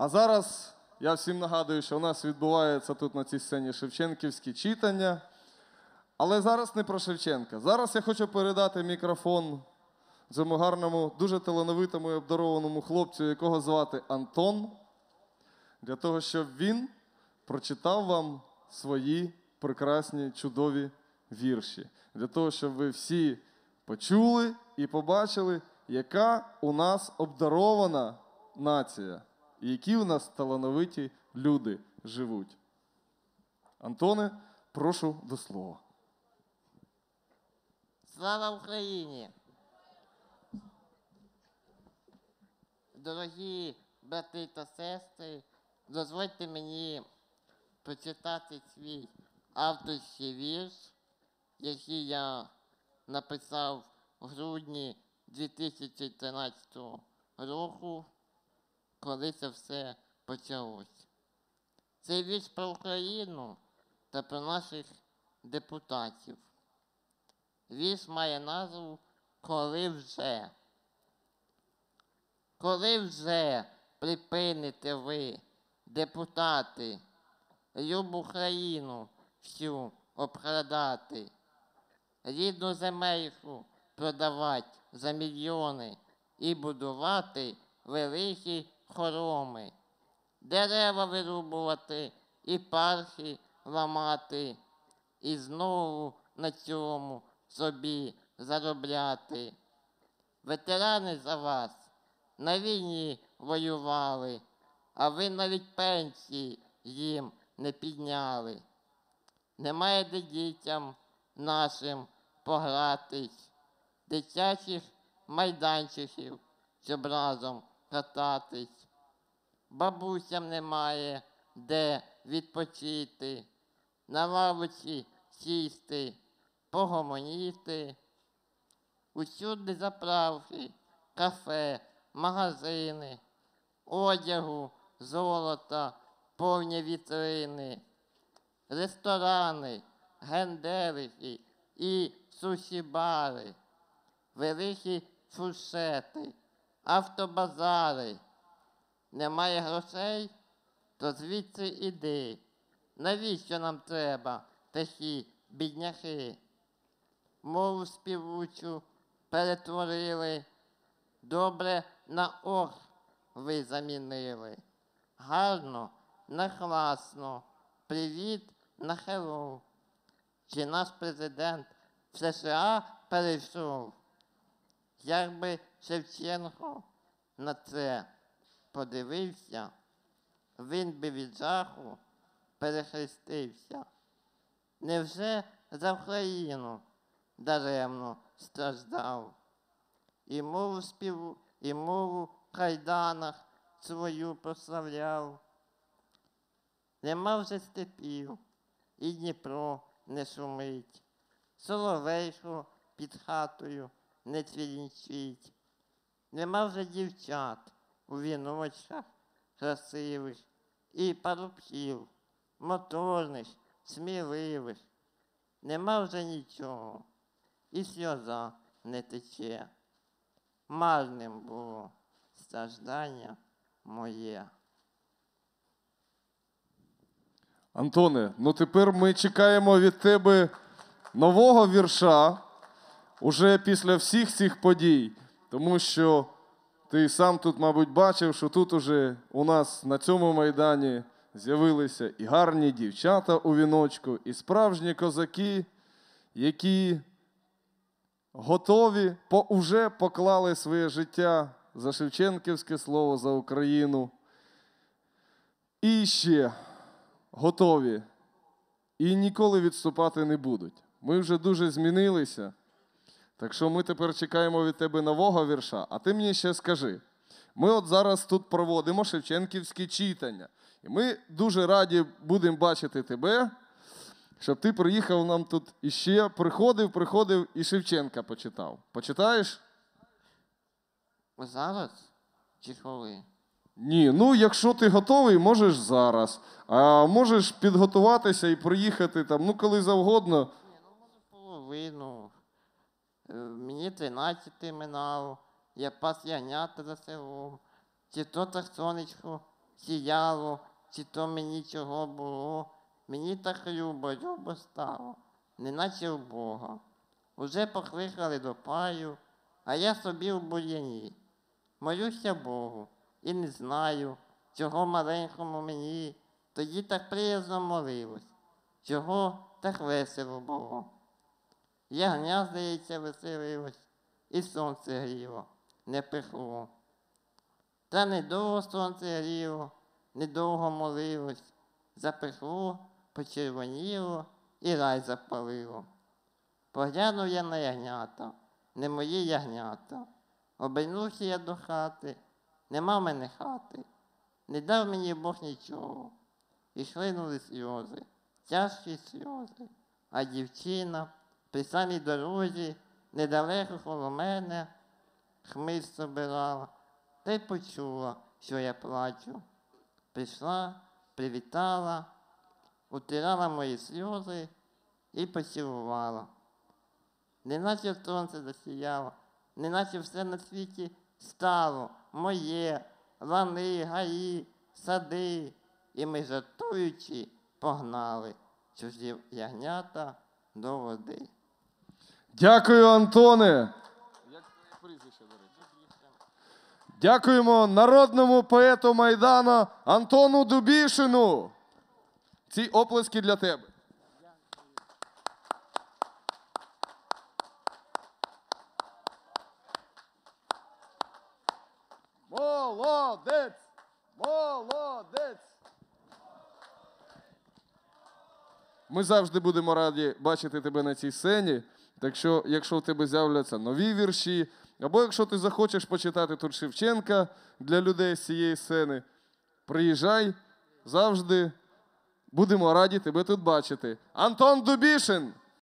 А зараз я всім нагадую, що у нас відбувається тут на цій сцені Шевченківські читання. Але зараз не про Шевченка. Зараз я хочу передати мікрофон цьому гарному, дуже талановитому і обдарованому хлопцю, якого звати Антон, для того, щоб він прочитав вам свої прекрасні, чудові вірші. Для того, щоб ви всі почули і побачили, яка у нас обдарована нація, які у нас талановиті люди живуть. Антоне, прошу до слова. Слава Україні! Дорогі брати та сестри, дозвольте мені прочитати свій авторський вірш, який я написав в грудні 2013 року, коли це все почалось. Цей вірш про Україну та про наших депутатів. Вірш має назву Коли вже. Коли вже припините ви, депутати, любу країну всю обкрадати, рідну земельку продавати за мільйони і будувати великі хороми, дерева вирубувати і пархи ламати, і знову на цьому собі заробляти. Ветерани за вас на війні воювали, а ви навіть пенсії їм не підняли. Немає де дітям нашим погратись, дитячих майданчиків, щоб разом кататись. Бабусям немає де відпочити, на лавочці сісти, погомоніти. Усюди заправки, кафе, магазини, одягу, золота, повні вітрини, ресторани, генделики і суші-бари, великі фуршети, автобазари. Немає грошей, то звідси іди. Навіщо нам треба такі бідняки? Мову співучу перетворили, добре на ох ви замінили. Гарно, на класно, привіт на хеллоу. Чи наш президент в США перейшов? Якби Шевченко на це подивився, він би від жаху перехрестився. Невже за Україну даремно страждав? І мову співу, і мову в кайданах свою прославляв. Нема вже степів, і Дніпро не шумить, соловейко під хатою не цвірінчить. Нема вже дівчат у віночках красивих і парубків, моторних, сміливих. Нема вже нічого, і сльоза не тече. Марним було страждання моє. Антоне, ну тепер ми чекаємо від тебе нового вірша уже після всіх цих подій. Тому що ти сам тут, мабуть, бачив, що тут уже у нас на цьому майдані з'явилися і гарні дівчата у віночку, і справжні козаки, які готові, по, уже поклали своє життя за Шевченківське слово, за Україну. І ще готові і ніколи відступати не будуть. Ми вже дуже змінилися. Так що ми тепер чекаємо від тебе нового вірша. А ти мені ще скажи: ми от зараз тут проводимо Шевченківські читання. І ми дуже раді будемо бачити тебе, щоб ти приїхав нам тут іще, приходив, приходив і Шевченка почитав. Почитаєш? Зараз чи коли? Ні, ну якщо ти готовий, можеш зараз. А можеш підготуватися і приїхати там, ну коли завгодно. Ні, ну може половину. Е, Мені 13 минало, я пас ягнята за селом. Чи то так сонечко сіяло, чи то мені чого було. Мені так любо, любо стало, неначе в Бога. Уже покликали до паю, а я собі в бур'яні. Молюся Богу і не знаю, чого маленькому мені тоді так приязно молилось, чого так весело було. Ягня, здається, веселилось, і сонце гріло, не пекло. Та недовго сонце гріло, недовго молилось, запекло, почервоніло і рай запалило. Поглянув я на ягнята, не мої ягнята. Обернувся я до хати, нема в мене хати, не дав мені Бог нічого. І хлинули сльози, тяжкі сльози. А дівчина при самій дорозі, недалеко коло мене, хмиз собирала, та й почула, що я плачу. Прийшла, привітала, утирала мої сльози і поцілувала. Неначе сонце засіяло, неначе все на світі стало моє, лани, гаї, сади, і ми жартуючи погнали чужі ягнята до води. Дякую, Антоне. Дякуємо народному поету Майдана Антону Дубішину. Ці оплески для тебе. Молодець! Молодець! Ми завжди будемо раді бачити тебе на цій сцені. Так що, якщо в тебе з'являться нові вірші, або якщо ти захочеш почитати тут Шевченка для людей з цієї сцени, приїжджай завжди. Будемо раді тебе тут бачити. Антон Дубішин!